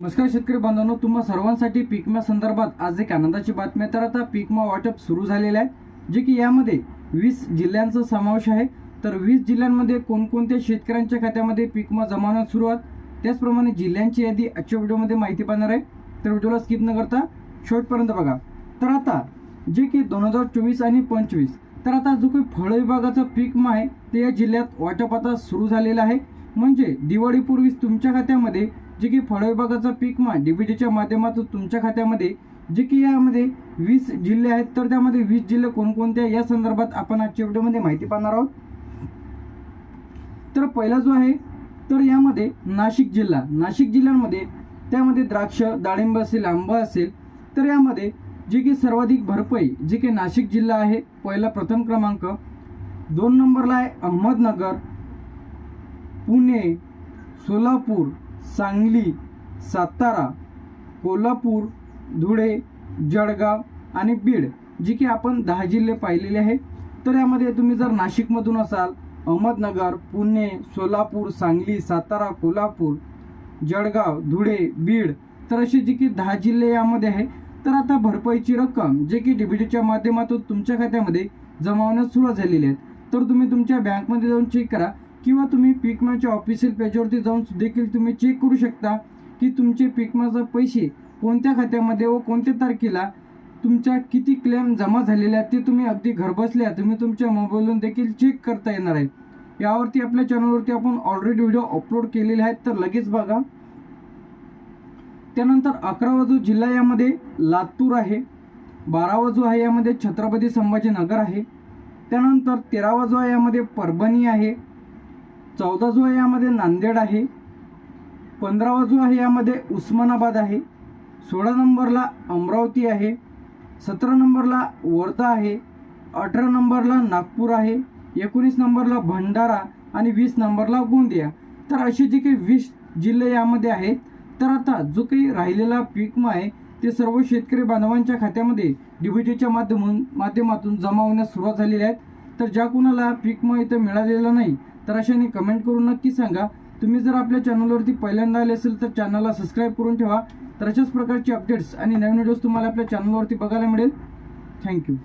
नमस्कार शेतकरी बांधवांनो तुम्हा सर्वांसाठी पीकमा संदर्भात आज एक आनंदाची बातमी आहे. तर आता पीकमा वाटप सुरू झालेलं आहे जे की यामध्ये वीस जिल्ह्यांचा समावेश आहे. तर वीस जिल्ह्यांमध्ये कोणकोणत्या शेतकऱ्यांच्या खात्यामध्ये पीकमा जमावण्यास सुरुवात? त्याचप्रमाणे जिल्ह्यांची यादी आजच्या व्हिडिओमध्ये माहिती पाहणार आहे. तर व्हिडिओला स्किप न करता शेवटपर्यंत बघा. तर आता जे की दोन हजार चोवीस आणि पंचवीस तर आता जो काही फळ विभागाचा पीकमा आहे ते या जिल्ह्यात वाटप आता सुरू झालेलं आहे. म्हणजे दिवाळीपूर्वीच तुमच्या खात्यामध्ये जे की फळ डी पीकमा डीबीटीच्या माध्यमातून तुमच्या खात्यामध्ये जे की यामध्ये वीस जिल्हे आहेत तर त्यामध्ये वीस जिल्हे कोणकोणते या संदर्भात आपण आजच्या व्हिडिओमध्ये माहिती पाहणार आहोत. तर पहिला जो आहे तर यामध्ये नाशिक जिल्हा. नाशिक जिल्ह्यामध्ये त्यामध्ये द्राक्ष डाळिंब असेल आंबा असेल तर यामध्ये जे की सर्वाधिक भरपाई जे की नाशिक जिल्हा आहे पहिला प्रथम क्रमांक. दोन नंबरला आहे अहमदनगर पुणे सोलापूर सांगली सातारा कोल्हापूर धुळे जळगाव आणि बीड जी की आपण दहा जिल्हे पाहिलेले आहे. तर यामध्ये तुम्ही जर नाशिकमधून असाल अहमदनगर पुणे सोलापूर सांगली सातारा कोल्हापूर जळगाव धुळे बीड तर असे जे की दहा जिल्हे यामध्ये आहे. तर आता भरपाईची रक्कम जे की डीबीटीच्या माध्यमातून तुमच्या खात्यामध्ये जमावण्यास सुरुवात झालेली आहे. तर तुम्ही तुमच्या बँकमध्ये जाऊन चेक करा. किंवा तुम्ही पिकमाच्या ऑफिशियल पेजवरती जाऊन देखील तुम्ही चेक करू शकता की तुमचे पिकमाचा पैसे कोणत्या खात्यामध्ये व कोणत्या तारखेला तुमच्या किती क्लेम जमा झालेल्या आहेत ते तुम्ही अगदी घरबसल्या तुम्ही तुमच्या मोबाईलवरून देखील चेक करता येणार आहे. यावरती आपल्या चॅनलवरती आपण ऑलरेडी व्हिडिओ अपलोड केलेले आहेत तर लगेच बघा. त्यानंतर अकरावा जो जिल्हा यामध्ये लातूर आहे बारावा जो आहे यामध्ये छत्रपती संभाजीनगर आहे त्यानंतर तेरावा जो आहे यामध्ये परभणी आहे चौदा जो आहे यामध्ये नांदेड आहे. पंधरावा जो आहे यामध्ये उस्मानाबाद आहे. सोळा नंबरला अमरावती आहे. सतरा नंबरला वर्धा आहे. अठरा नंबरला नागपूर आहे. एकोणीस नंबरला भंडारा आणि वीस नंबरला गोंदिया. तर असे जे काही वीस जिल्हे यामध्ये आहेत तर आता जो काही राहिलेला पीकमा आहे ते सर्व शेतकरी बांधवांच्या खात्यामध्ये डीबीटीच्या माध्यमातून माध्यमातून जमा होण्यास सुरुवात झालेली आहे. तर ज्या कुणाला पीकमा इथं मिळालेला नाही तर अशाने कमेंट करून नक्की सांगा. तुम्ही जर आपल्या चॅनलवरती पहिल्यांदा आले असेल तर चॅनलला सबस्क्राईब करून ठेवा. तर अशाच प्रकारचे अपडेट्स आणि नवीन व्हिडिओज तुम्हाला आपल्या चॅनलवरती बघायला मिळेल. थँक्यू